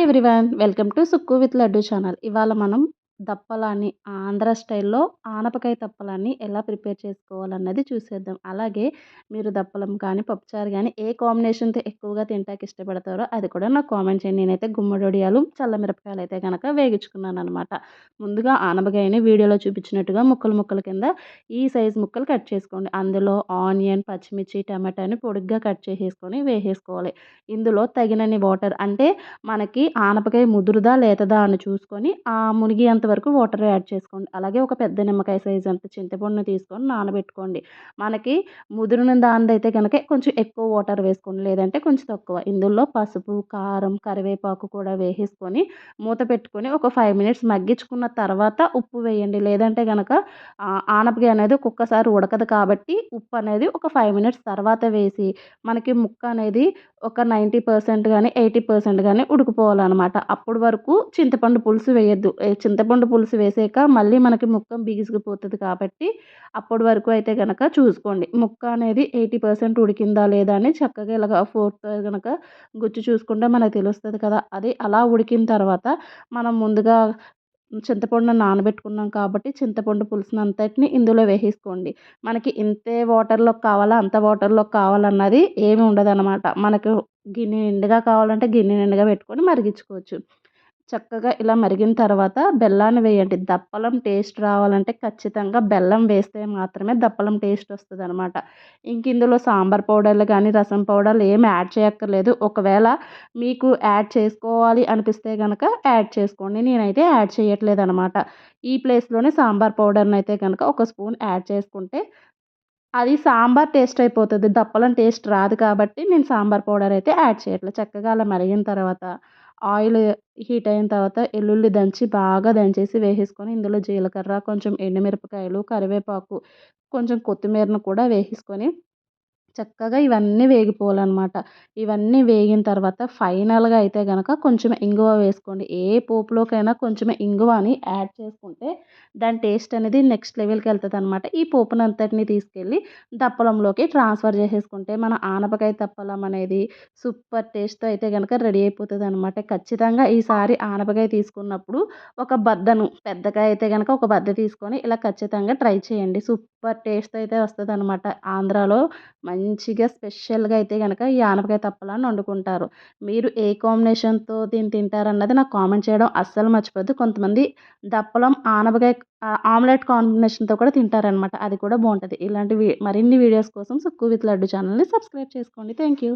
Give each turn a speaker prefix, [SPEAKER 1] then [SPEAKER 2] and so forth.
[SPEAKER 1] Hi everyone welcome to Sukku with Laddu channel. ఇవాళ మనం దప్పలాన్ని ఆంధ్ర స్టైల్లో ఆనపకాయ దప్పలాన్ని ఎలా ప్రిపేర్ చేసుకోవాలన్నది చూసేద్దాం. అలాగే మీరు దప్పలం కానీ పప్పుచారు కానీ ఏ కాంబినేషన్తో ఎక్కువగా తింటాకి ఇష్టపడతారో అది కూడా నాకు కామెంట్ చేయండి. నేనైతే గుమ్మడొడియాలు చల్లమిరపకాయలు అయితే కనుక వేగించుకున్నాను అనమాట ముందుగా ఆనపకాయని వీడియోలో చూపించినట్టుగా ముక్కలు ముక్కల కింద ఈ సైజ్ ముక్కలు కట్ చేసుకోండి. అందులో ఆనియన్ పచ్చిమిర్చి టమాటాని పొడిగ్గా కట్ చేసేసుకొని వేసేసుకోవాలి. ఇందులో తగినన్ని వాటర్ అంటే మనకి ఆనపకాయ ముదురుదా లేతదా అని చూసుకొని ఆ మునిగి అంత వరకు వాటర్ యాడ్ చేసుకోండి. అలాగే ఒక పెద్ద నిమ్మకాయ సైజ్ అంత చింతపండుని తీసుకొని నానబెట్టుకోండి. మనకి ముదిరిన దానిది అయితే కనుక కొంచెం ఎక్కువ వాటర్ వేసుకోండి. లేదంటే కొంచెం తక్కువ. ఇందులో పసుపు కారం కరివేపాకు కూడా వేసేసుకొని మూత పెట్టుకొని ఒక ఫైవ్ మినిట్స్ మగ్గించుకున్న తర్వాత ఉప్పు వేయండి. లేదంటే కనుక ఆనపకాయ అనేది ఒక్కొక్కసారి ఉడకదు కాబట్టి ఉప్పు అనేది ఒక ఫైవ్ మినిట్స్ తర్వాత వేసి మనకి ముక్క అనేది ఒక నైంటీ పర్సెంట్ కానీ ఎయిటీ పర్సెంట్ కానీ ఉడికిపోవాలన్నమాట. అప్పటి వరకు చింతపండు పులుసు వేయద్దు. చింతపండు పులుసు వేసాక మళ్ళీ మనకి ముక్క బిగిసిపోతుంది కాబట్టి అప్పటి వరకు అయితే కనుక చూసుకోండి. ముక్క అనేది ఎయిటీ పర్సెంట్ ఉడికిందా లేదా అని చక్కగా ఇలాగ ఫోర్త్ కనుక గుచ్చి చూసుకుంటే మనకు తెలుస్తుంది కదా. అది అలా ఉడికిన తర్వాత మనం ముందుగా చింతపండు నానబెట్టుకున్నాం కాబట్టి చింతపండు పులుసును అంతటిని ఇందులో వేసేసుకోండి. మనకి ఇంతే వాటర్లో కావాలా అంత వాటర్లో కావాలన్నది ఏమి ఉండదు అనమాట మనకు గిన్నె నిండుగా కావాలంటే గిన్నె నిండుగా పెట్టుకొని మరిగించుకోవచ్చు. చక్కగా ఇలా మరిగిన తర్వాత బెల్లాన్ని వేయండి. దప్పలం టేస్ట్ రావాలంటే ఖచ్చితంగా బెల్లం వేస్తే మాత్రమే దప్పలం టేస్ట్ వస్తుంది అనమాట ఇంక ఇందులో సాంబార్ పౌడర్లు కానీ రసం పౌడర్లు ఏమి యాడ్ చేయక్కర్లేదు. ఒకవేళ మీకు యాడ్ చేసుకోవాలి అనిపిస్తే కనుక యాడ్ చేసుకోండి. నేనైతే యాడ్ చేయట్లేదు అనమాట ఈ ప్లేస్లోనే సాంబార్ పౌడర్ని అయితే కనుక ఒక స్పూన్ యాడ్ చేసుకుంటే అది సాంబార్ టేస్ట్ అయిపోతుంది. దప్పలం టేస్ట్ రాదు కాబట్టి నేను సాంబార్ పౌడర్ అయితే యాడ్ చేయట్లేదు చక్కగా అలా మరిగిన తర్వాత ఆయిల్ హీట్ అయిన తర్వాత వెల్లుల్లి దంచి బాగా దంచేసి వేసేసుకొని ఇందులో జీలకర్ర కొంచెం ఎండుమిరపకాయలు కరివేపాకు కొంచెం కొత్తిమీరను కూడా వేసేసుకొని చక్కగా ఇవన్నీ వేగిపోవాలన్నమాట. ఇవన్నీ వేగిన తర్వాత ఫైనల్గా అయితే కనుక కొంచెం ఇంగువ వేసుకోండి. ఏ పోపులోకైనా కొంచెం ఇంగువని యాడ్ చేసుకుంటే దాని టేస్ట్ అనేది నెక్స్ట్ లెవెల్కి వెళ్తుంది అనమాట ఈ పోపును అంతటిని తీసుకెళ్ళి దప్పలంలోకి ట్రాన్స్ఫర్ చేసేసుకుంటే మన ఆనపకాయ దప్పలం అనేది సూపర్ టేస్ట్తో అయితే కనుక రెడీ అయిపోతుంది అనమాట ఖచ్చితంగా ఈసారి ఆనపకాయ తీసుకున్నప్పుడు ఒక బద్దను పెద్దగా అయితే కనుక ఒక బద్ద తీసుకొని ఇలా ఖచ్చితంగా ట్రై చేయండి. సూపర్ టేస్ట్ అయితే వస్తుంది అనమాట ఆంధ్రాలో మంచిగా స్పెషల్గా అయితే కనుక ఈ ఆనపకాయ తప్పలాన్ని వండుకుంటారు. మీరు ఏ కాంబినేషన్తో దీన్ని తింటారన్నది నాకు కామెంట్ చేయడం అస్సలు మర్చిపోద్దు కొంతమంది దప్పలం ఆనపకాయ ఆమ్లెట్ కాంబినేషన్తో కూడా తింటారనమాట అది కూడా బాగుంటుంది. ఇలాంటి మరిన్ని వీడియోస్ కోసం సుక్కు విత్ లడ్డు ఛానల్ని సబ్స్క్రైబ్ చేసుకోండి. Thank you